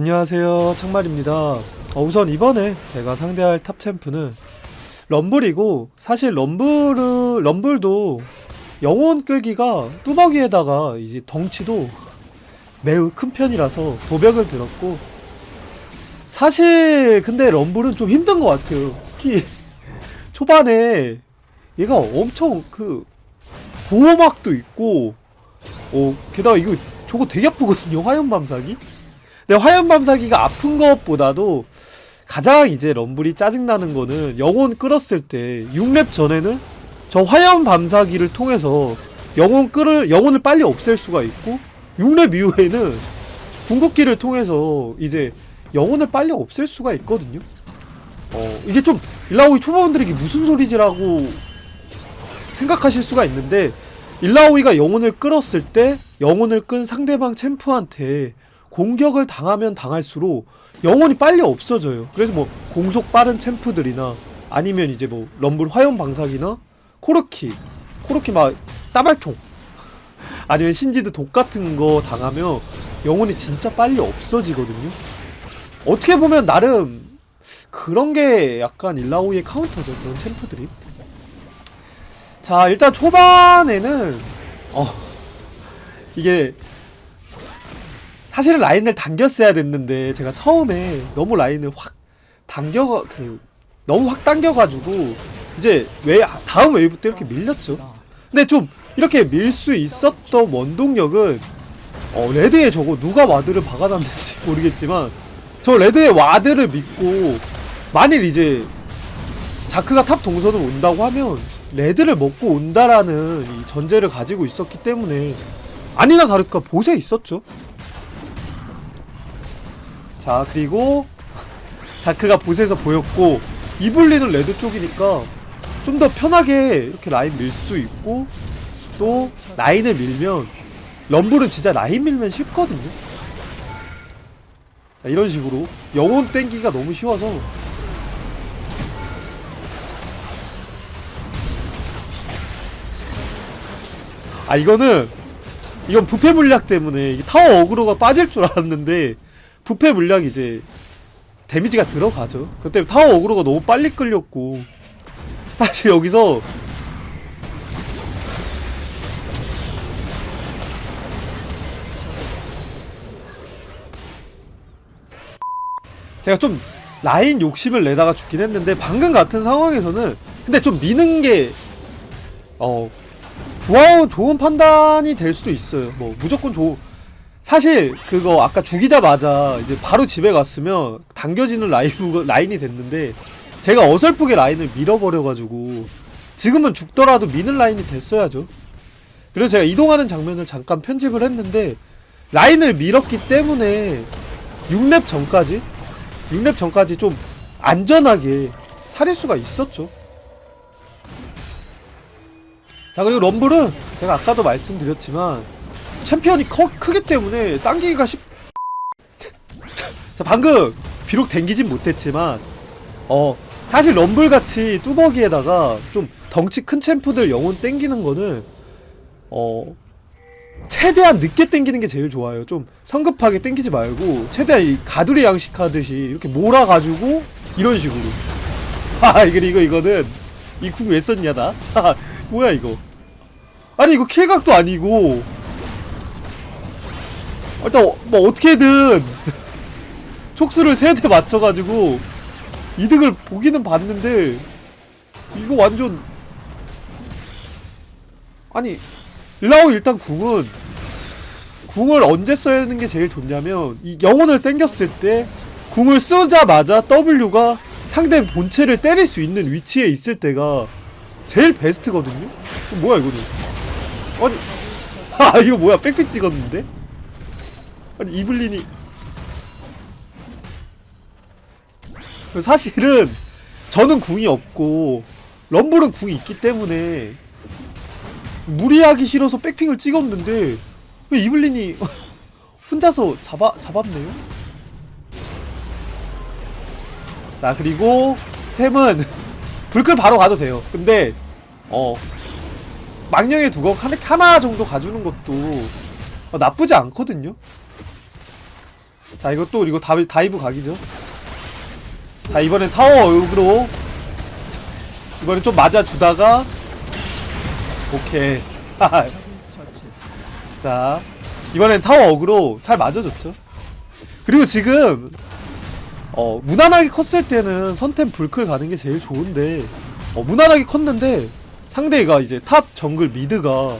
안녕하세요. 창말입니다. 어, 우선 이번에 제가 상대할 탑챔프는 럼블이고 사실 럼블은 럼블도 영혼 끌기가 뚜벅이에다가 이제 덩치도 매우 큰 편이라서 도벽을 들었고 사실 근데 럼블은 좀 힘든 것 같아요. 특히 초반에 얘가 엄청 그 보호막도 있고 어 게다가 이거 저거 되게 아프거든요. 화염밤사기 근데 화염밤사기가 아픈 것보다도 가장 이제 럼블이 짜증나는 거는 영혼 끌었을 때 6렙 전에는 저 화염밤사기를 통해서 영혼 끌을 영혼을 빨리 없앨 수가 있고 6렙 이후에는 궁극기를 통해서 이제 영혼을 빨리 없앨 수가 있거든요. 어 이게 좀 일라오이 초보분들에게 무슨 소리지라고 생각하실 수가 있는데 일라오이가 영혼을 끌었을 때 영혼을 끈 상대방 챔프한테 공격을 당하면 당할수록 영혼이 빨리 없어져요. 그래서 뭐 공속 빠른 챔프들이나 아니면 이제 뭐 럼블 화염 방사기나 코르키, 코르키 막 따발총 아니면 신지드 독 같은 거 당하면 영혼이 진짜 빨리 없어지거든요. 어떻게 보면 나름 그런 게 약간 일라오이의 카운터죠. 그런 챔프들이. 자, 일단 초반에는 어 이게 사실은 라인을 당겼어야 됐는데 제가 처음에 너무 라인을 확 당겨 그 너무 확 당겨가지고 이제 왜 다음 웨이브 때 이렇게 밀렸죠. 근데 좀 이렇게 밀 수 있었던 원동력은 어 레드에 저거 누가 와드를 박아놨는지 모르겠지만 저 레드의 와드를 믿고 만일 이제 자크가 탑 동선을 온다고 하면 레드를 먹고 온다라는 이 전제를 가지고 있었기 때문에 아니나 다를까 보세 있었죠. 자 그리고 자크가 보세에서 보였고 이블리는 레드 쪽이니까 좀 더 편하게 이렇게 라인 밀 수 있고 또 라인을 밀면 럼블은 진짜 라인 밀면 쉽거든요. 자, 이런 식으로 영혼 땡기가 너무 쉬워서 아 이거는 이건 부패 물약 때문에 타워 어그로가 빠질 줄 알았는데 부패 물약이 이제 데미지가 들어가죠. 그때 타워 어그로가 너무 빨리 끌렸고 사실 여기서 제가 좀 라인 욕심을 내다가 죽긴 했는데 방금 같은 상황에서는 근데 좀 미는 게 어 좋아 좋은 판단이 될 수도 있어요. 뭐 무조건 좋 사실 그거 아까 죽이자마자 이제 바로 집에 갔으면 당겨지는 라이브 라인이 됐는데 제가 어설프게 라인을 밀어버려가지고 지금은 죽더라도 미는 라인이 됐어야죠. 그래서 제가 이동하는 장면을 잠깐 편집을 했는데 라인을 밀었기 때문에 6렙 전까지 6렙 전까지 좀 안전하게 살릴 수가 있었죠. 자 그리고 럼블은 제가 아까도 말씀드렸지만 챔피언이 커, 크기 때문에 당기기가 쉽... 자 방금 비록 당기진 못했지만 어 사실 럼블같이 뚜벅이에다가 좀 덩치 큰 챔프들 영혼 땡기는 거는 어 최대한 늦게 땡기는 게 제일 좋아요. 좀 성급하게 땡기지 말고 최대한 이 가두리 양식하듯이 이렇게 몰아가지고 이런 식으로. 아 이거 이거 이거는 이 궁 왜 썼냐 나 뭐야 이거? 아니 이거 킬각도 아니고 일단 어, 뭐 어떻게든 촉수를 세 대 맞춰가지고 이득을 보기는 봤는데 이거 완전 아니 일라오 일단 궁은 궁을 언제 써야 하는 게 제일 좋냐면 이 영혼을 땡겼을 때 궁을 쓰자마자 W가 상대 본체를 때릴 수 있는 위치에 있을 때가 제일 베스트거든요? 뭐야 이거는 아니 아 이거 뭐야 백픽 찍었는데? 아니 이블린이 사실은 저는 궁이 없고 럼블은 궁이 있기 때문에 무리하기 싫어서 백핑을 찍었는데 왜 이블린이 혼자서 잡아 잡았네요. 자 그리고 템은 불클 바로 가도 돼요. 근데 어 망령의 두걱 하나 정도 가주는 것도 어, 나쁘지 않거든요. 자또 이거 다, 다이브 각이죠? 자 이번엔 타워 어육으로 이번엔 좀 맞아주다가 오케이. 자 이번엔 타워 어그로 잘 맞아줬죠? 그리고 지금 어 무난하게 컸을 때는 선템 불클 가는 게 제일 좋은데 어 무난하게 컸는데 상대가 이제 탑 정글 미드가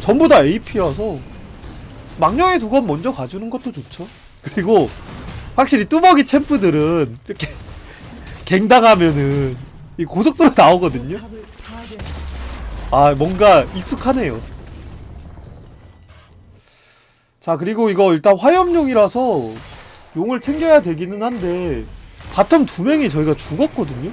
전부 다 AP여서 망령의 두 건 먼저 가주는 것도 좋죠 그리고 확실히 뚜벅이 챔프들은 이렇게 갱당하면은 이 고속도로 나오거든요? 아 뭔가 익숙하네요. 자 그리고 이거 일단 화염용이라서 용을 챙겨야 되기는 한데 바텀 두 명이 저희가 죽었거든요?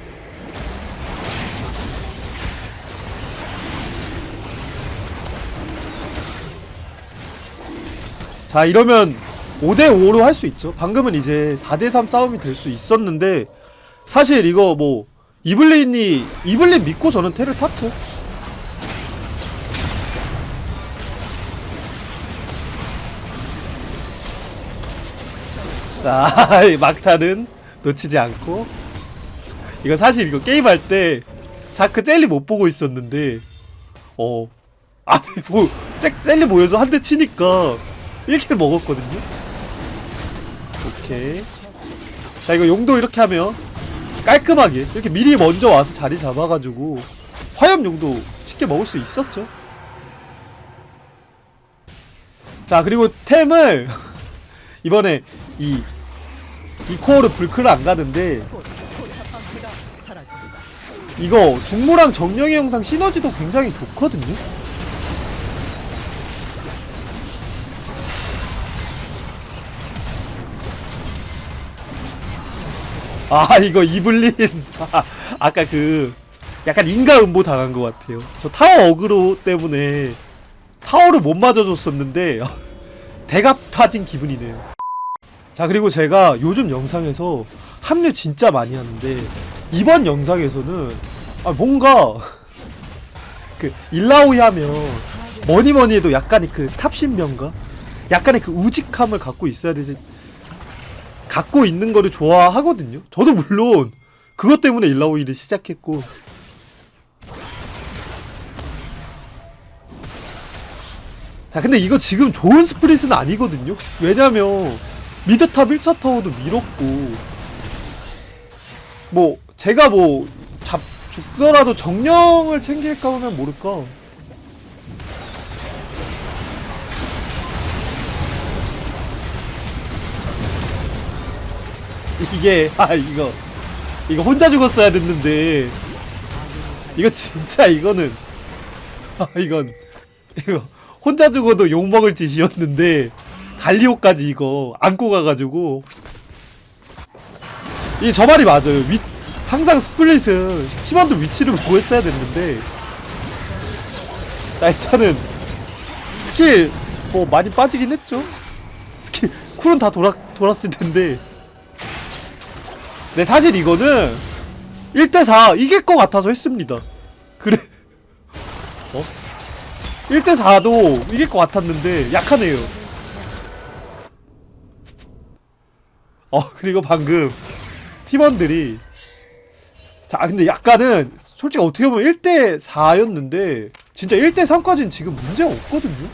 자 이러면 5대5로 할 수 있죠. 방금은 이제 4대3 싸움이 될 수 있었는데 사실 이거 뭐 이블린이 이블린 믿고 저는 테를 탔죠. 자 막타는 놓치지 않고. 이거 사실 이거 게임할 때 자크 젤리 못 보고 있었는데 어 앞에 뭐 젤- 젤리 모여서 한 대 치니까 1킬 먹었거든요 오케이. 자 이거 용도 이렇게 하면 깔끔하게 이렇게 미리 먼저 와서 자리 잡아가지고 화염 용도 쉽게 먹을 수 있었죠? 자 그리고 템을 이번에 이, 이 코어로 불크를 안 가는데 이거 중무랑 정령의 영상 시너지도 굉장히 좋거든요 아 이거 이블린. 아까 그 약간 인가 음보 당한 것 같아요. 저 타워 어그로 때문에 타워를 못 맞아줬었는데 대가 파진 기분이네요. 자 그리고 제가 요즘 영상에서 합류 진짜 많이 하는데 이번 영상에서는 아 뭔가 그 일라오이 하면 뭐니뭐니 해도 약간의 그 탑신병가 약간의 그 우직함을 갖고 있어야 되지 갖고 있는 거를 좋아하거든요. 저도 물론 그것 때문에 일라오이를 시작했고. 자 근데 이거 지금 좋은 스프릿은 아니거든요. 왜냐면 미드탑 1차 타워도 밀었고. 뭐 제가 뭐 잡, 죽더라도 정령을 챙길까 하면 모를까 이게 아 이거. 이거 혼자 죽었어야 됐는데. 이거 진짜 이거는. 아 이건. 이거 혼자 죽어도 욕먹을 짓이었는데 갈리오까지 이거 안고 가가지고. 이게 저 말이 맞아요. 위, 항상 스플릿은 팀원도 위치를 보고 했어야 됐는데. 자 일단은 스킬 뭐 많이 빠지긴 했죠. 스킬 쿨은 다 돌아, 돌았을 텐데 네 사실 이거는 1대4 이길 것 같아서 했습니다. 그래. 어? 1대4도 이길 것 같았는데 약하네요. 어 그리고 방금 팀원들이 자 근데 약간은 솔직히 어떻게 보면 1대4였는데 진짜 1대3까지는 지금 문제가 없거든요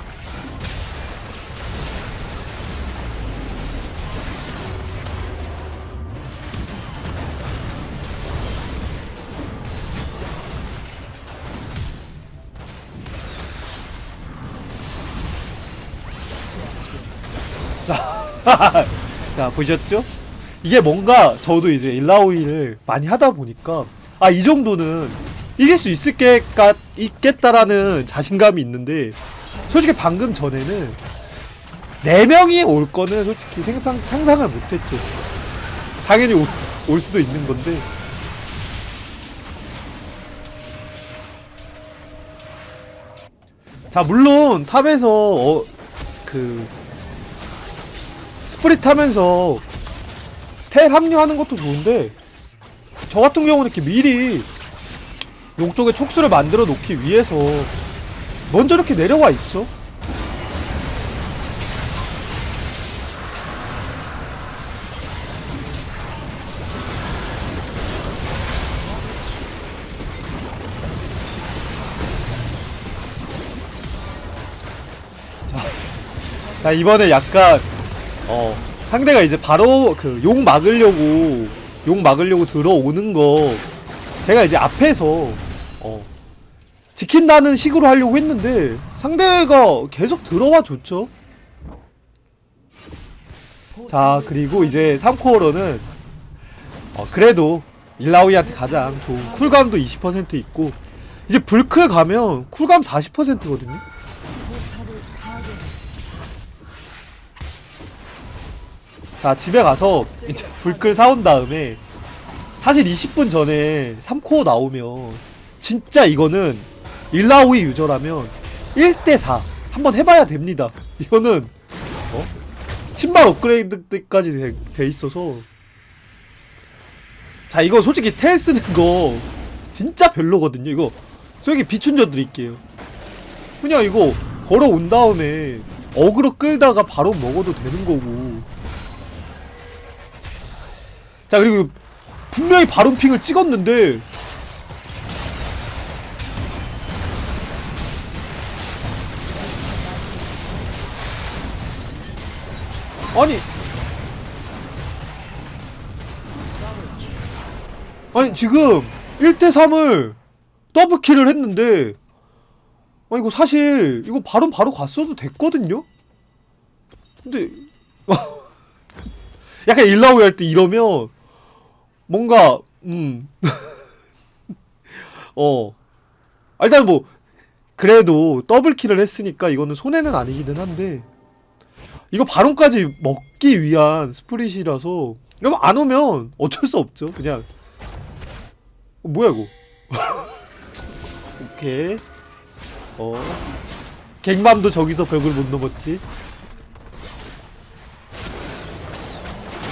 자 보셨죠? 이게 뭔가 저도 이제 일라오이를 많이 하다 보니까 아 이 정도는 이길 수 있을 게 있겠다라는 자신감이 있는데 솔직히 방금 전에는 네 명이 올 거는 솔직히 생상, 상상을 못했죠. 당연히 올, 올 수도 있는 건데 자 물론 탑에서 어, 그 스프릿하면서 텔 합류하는 것도 좋은데 저 같은 경우는 이렇게 미리 용쪽에 촉수를 만들어 놓기 위해서 먼저 이렇게 내려와 있죠 자, 자 이번에 약간 어 상대가 이제 바로 그 용 막으려고 용 막으려고 들어오는 거 제가 이제 앞에서 어 지킨다는 식으로 하려고 했는데 상대가 계속 들어와 줬죠. 자 그리고 이제 3코어로는 어, 그래도 일라오이한테 가장 좋은 쿨감도 20% 있고 이제 불크 가면 쿨감 40%거든요. 자 집에 가서 이제 불클 사온 다음에 사실 20분 전에 3코어 나오면 진짜 이거는 일라오이 유저라면 1대4 한번 해봐야 됩니다. 이거는 어? 신발 업그레이드 때까지 돼, 돼 있어서. 자 이거 솔직히 텔 쓰는 거 진짜 별로거든요 이거. 저기 비춘저 드릴게요. 그냥 이거 걸어온 다음에 어그로 끌다가 바로 먹어도 되는 거고 자 그리고 분명히 바론핑을 찍었는데. 아니. 아니 지금 1대3을 더블킬을 했는데. 아니 이거 사실 이거 바론 바로 갔어도 됐거든요? 근데 약간 일라오이 할 때 이러면 뭔가 음. 어. 아, 일단 뭐 그래도 더블킬을 했으니까 이거는 손해는 아니기는 한데 이거 바론까지 먹기 위한 스프릿이라서 이러면 안 오면 어쩔 수 없죠. 그냥 어, 뭐야 이거? 오케이. 어. 갱맘도 저기서 벽을 못 넘었지.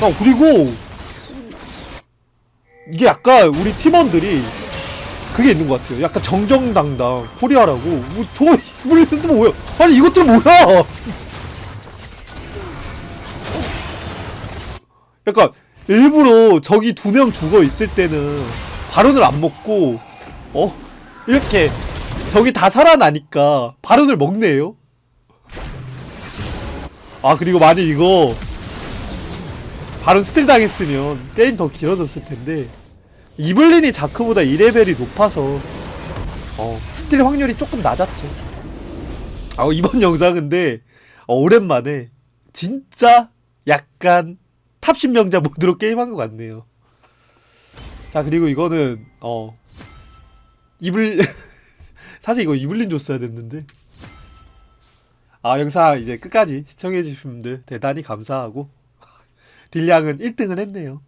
아 그리고 이게 약간 우리 팀원들이 그게 있는 것 같아요. 약간 정정당당 코리아라고. 뭐, 저, 이분들 뭐야? 아니, 이것들 뭐야? 약간, 일부러 저기 두 명 죽어 있을 때는 발언을 안 먹고, 어? 이렇게, 저기 다 살아나니까 발언을 먹네요? 아, 그리고 만약 이거, 바로 스틸 당했으면 게임 더 길어졌을 텐데, 이블린이 자크보다 2레벨이 높아서 어, 스틸 확률이 조금 낮았죠. 아, 이번 영상 근데 어, 오랜만에 진짜 약간 탑 신명자 모드로 게임한 것 같네요. 자 그리고 이거는 어 이블 사실 이거 이블린 줬어야 됐는데 아 영상 이제 끝까지 시청해주신 분들 대단히 감사하고 딜량은 1등을 했네요.